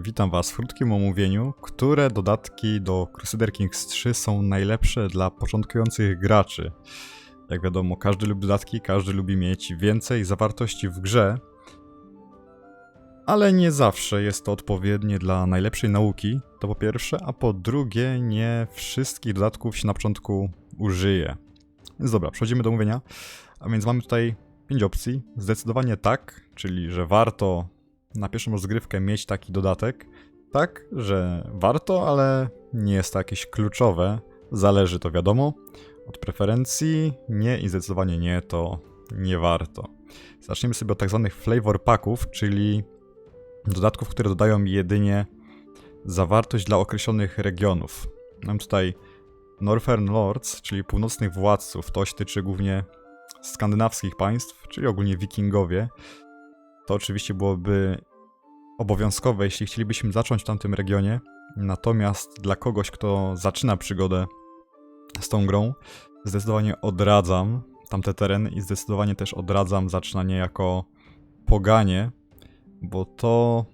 Witam Was w krótkim omówieniu, które dodatki do Crusader Kings 3 są najlepsze dla początkujących graczy. Jak wiadomo, każdy lubi dodatki, każdy lubi mieć więcej zawartości w grze, ale nie zawsze jest to odpowiednie dla najlepszej nauki, to po pierwsze, a po drugie, nie wszystkich dodatków się na początku użyje. Więc dobra, przechodzimy do mówienia. A więc mamy tutaj 5 opcji. Zdecydowanie tak, czyli że warto na pierwszą rozgrywkę mieć taki dodatek. Tak, że warto, ale nie jest to jakieś kluczowe. Zależy to wiadomo od preferencji. Nie i zdecydowanie nie, to nie warto. Zacznijmy sobie od tak zwanych flavor packów, czyli dodatków, które dodają jedynie zawartość dla określonych regionów. Mam tutaj Northern Lords, czyli północnych władców. To się tyczy głównie skandynawskich państw, czyli ogólnie wikingowie. To oczywiście byłoby obowiązkowe, jeśli chcielibyśmy zacząć w tamtym regionie. Natomiast dla kogoś, kto zaczyna przygodę z tą grą, zdecydowanie odradzam tamte tereny i zdecydowanie też odradzam zaczynanie jako poganie, bo to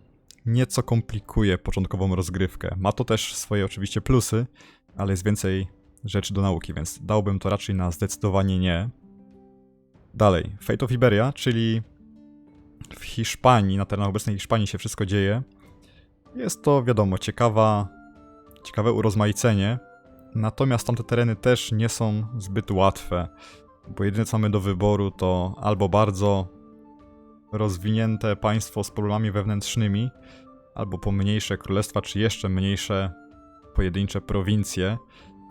nieco komplikuje początkową rozgrywkę. Ma to też swoje oczywiście plusy, ale jest więcej rzeczy do nauki, więc dałbym to raczej na zdecydowanie nie. Dalej, Fate of Iberia, czyli w Hiszpanii, na terenach obecnej Hiszpanii się wszystko dzieje. Jest to, wiadomo, ciekawa, ciekawe urozmaicenie, natomiast tamte tereny też nie są zbyt łatwe, bo jedyne co mamy do wyboru to albo bardzo rozwinięte państwo z problemami wewnętrznymi, albo pomniejsze królestwa, czy jeszcze mniejsze pojedyncze prowincje,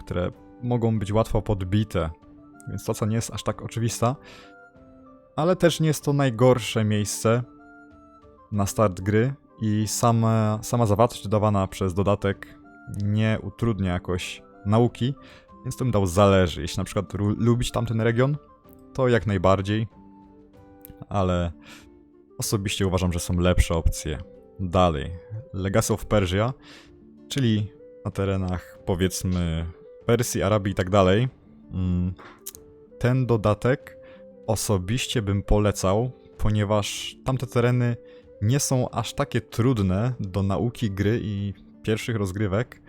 które mogą być łatwo podbite. Więc to, co nie jest aż tak oczywista, ale też nie jest to najgorsze miejsce na start gry i sama, sama zawartość dodawana przez dodatek nie utrudnia jakoś nauki, więc to bym dał zależy. Jeśli na przykład lubić tamten region, to jak najbardziej, ale osobiście uważam, że są lepsze opcje. Dalej, Legacy of Persia, czyli na terenach powiedzmy Persji, Arabii i tak dalej. Mm, Ten dodatek osobiście bym polecał, ponieważ tamte tereny nie są aż takie trudne do nauki gry i pierwszych rozgrywek,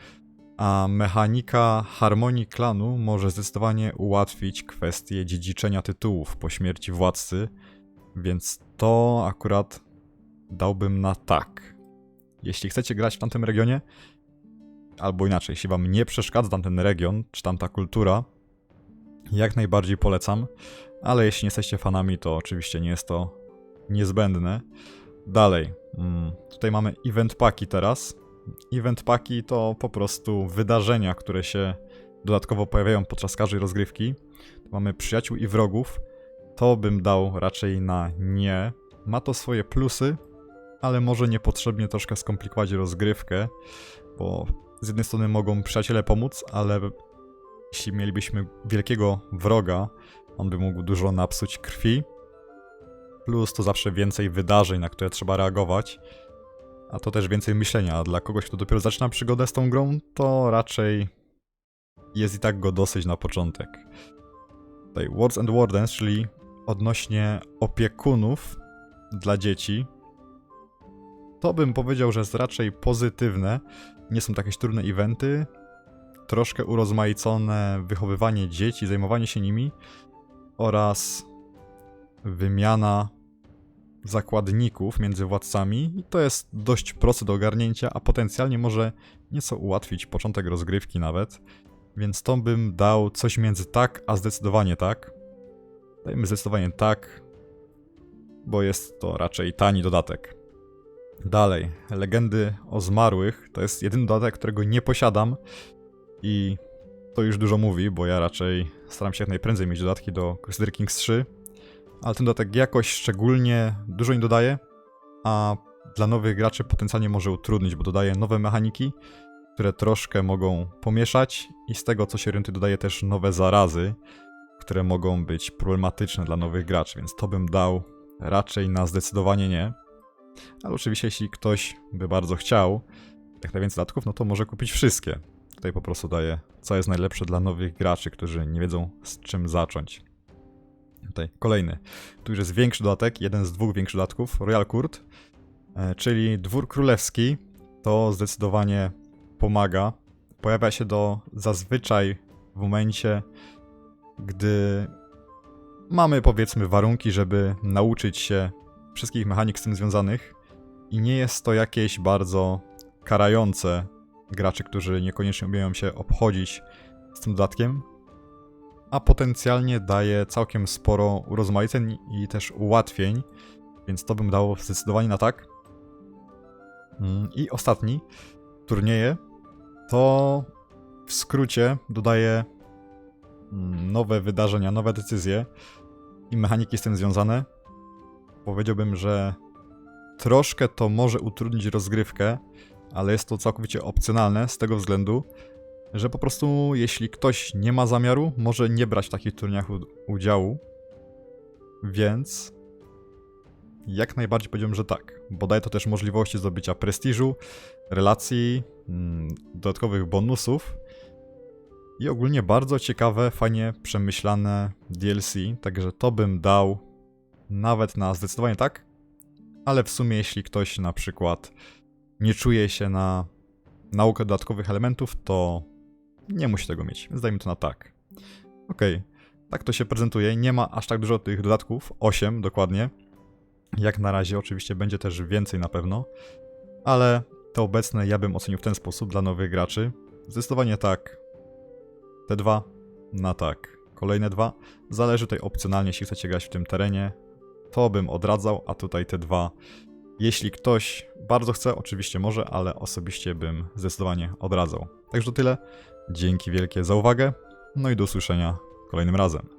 a mechanika harmonii klanu może zdecydowanie ułatwić kwestię dziedziczenia tytułów po śmierci władcy, więc to akurat dałbym na tak. Jeśli chcecie grać w tamtym regionie, albo inaczej, jeśli wam nie przeszkadza tamten region, czy tamta kultura, jak najbardziej polecam, ale jeśli nie jesteście fanami, to oczywiście nie jest to niezbędne. Dalej, mm, tutaj mamy event paki teraz. Event paki to po prostu wydarzenia, które się dodatkowo pojawiają podczas każdej rozgrywki. Tu mamy przyjaciół i wrogów. To bym dał raczej na nie. Ma to swoje plusy, ale może niepotrzebnie troszkę skomplikować rozgrywkę, bo z jednej strony mogą przyjaciele pomóc, ale jeśli mielibyśmy wielkiego wroga, on by mógł dużo napsuć krwi. Plus to zawsze więcej wydarzeń, na które trzeba reagować. A to też więcej myślenia. A dla kogoś, kto dopiero zaczyna przygodę z tą grą, to raczej jest i tak go dosyć na początek. Tutaj Wards and Wardens, czyli odnośnie opiekunów dla dzieci. To bym powiedział, że jest raczej pozytywne. Nie są to jakieś trudne eventy. Troszkę urozmaicone wychowywanie dzieci, zajmowanie się nimi oraz wymiana zakładników między władcami i to jest dość proste do ogarnięcia, a potencjalnie może nieco ułatwić początek rozgrywki nawet. Więc to bym dał coś między tak, a zdecydowanie tak. Dajmy zdecydowanie tak, bo jest to raczej tani dodatek. Dalej, Legendy o Zmarłych to jest jedyny dodatek, którego nie posiadam i to już dużo mówi, bo ja raczej staram się jak najprędzej mieć dodatki do Crusader Kings 3, ale ten dodatek jakoś szczególnie dużo nie dodaje, a dla nowych graczy potencjalnie może utrudnić, bo dodaje nowe mechaniki, które troszkę mogą pomieszać i z tego co się orientuję dodaje też nowe zarazy, które mogą być problematyczne dla nowych graczy, więc to bym dał raczej na zdecydowanie nie. Ale oczywiście jeśli ktoś by bardzo chciał jak najwięcej dodatków, no to może kupić wszystkie. Tutaj po prostu daję, co jest najlepsze dla nowych graczy, którzy nie wiedzą z czym zacząć. Tutaj kolejny. Tu już jest większy dodatek, jeden z dwóch większych dodatków, Royal Court, e, czyli dwór królewski. to zdecydowanie pomaga. Pojawia się do zazwyczaj w momencie, gdy mamy powiedzmy warunki, żeby nauczyć się wszystkich mechanik z tym związanych i nie jest to jakieś bardzo karające graczy, którzy niekoniecznie umieją się obchodzić z tym dodatkiem, a potencjalnie daje całkiem sporo urozmaiceń i też ułatwień, więc to bym dało zdecydowanie na tak. Mm, I ostatni, turnieje, to w skrócie dodaje mm, nowe wydarzenia, nowe decyzje i mechaniki z tym związane. Powiedziałbym, że troszkę to może utrudnić rozgrywkę, ale jest to całkowicie opcjonalne z tego względu, że po prostu jeśli ktoś nie ma zamiaru, może nie brać w takich turniejach udziału. Więc jak najbardziej powiedziałbym, że tak, bo daje to też możliwości zdobycia prestiżu, relacji, mm, dodatkowych bonusów i ogólnie bardzo ciekawe, fajnie przemyślane DLC, także to bym dał nawet na zdecydowanie tak, ale w sumie jeśli ktoś na przykład nie czuje się na naukę dodatkowych elementów, to nie musi tego mieć, więc dajmy to na tak. Okej, tak to się prezentuje, nie ma aż tak dużo tych dodatków, 8 dokładnie. Jak na razie oczywiście będzie też więcej na pewno, ale te obecne ja bym ocenił w ten sposób dla nowych graczy. Zdecydowanie tak. Te dwa na tak. Kolejne dwa. Zależy tutaj opcjonalnie, jeśli chcecie grać w tym terenie, to bym odradzał, a tutaj te dwa. Jeśli ktoś bardzo chce, oczywiście może, ale osobiście bym zdecydowanie odradzał. Także to tyle. Dzięki wielkie za uwagę. No i do usłyszenia kolejnym razem.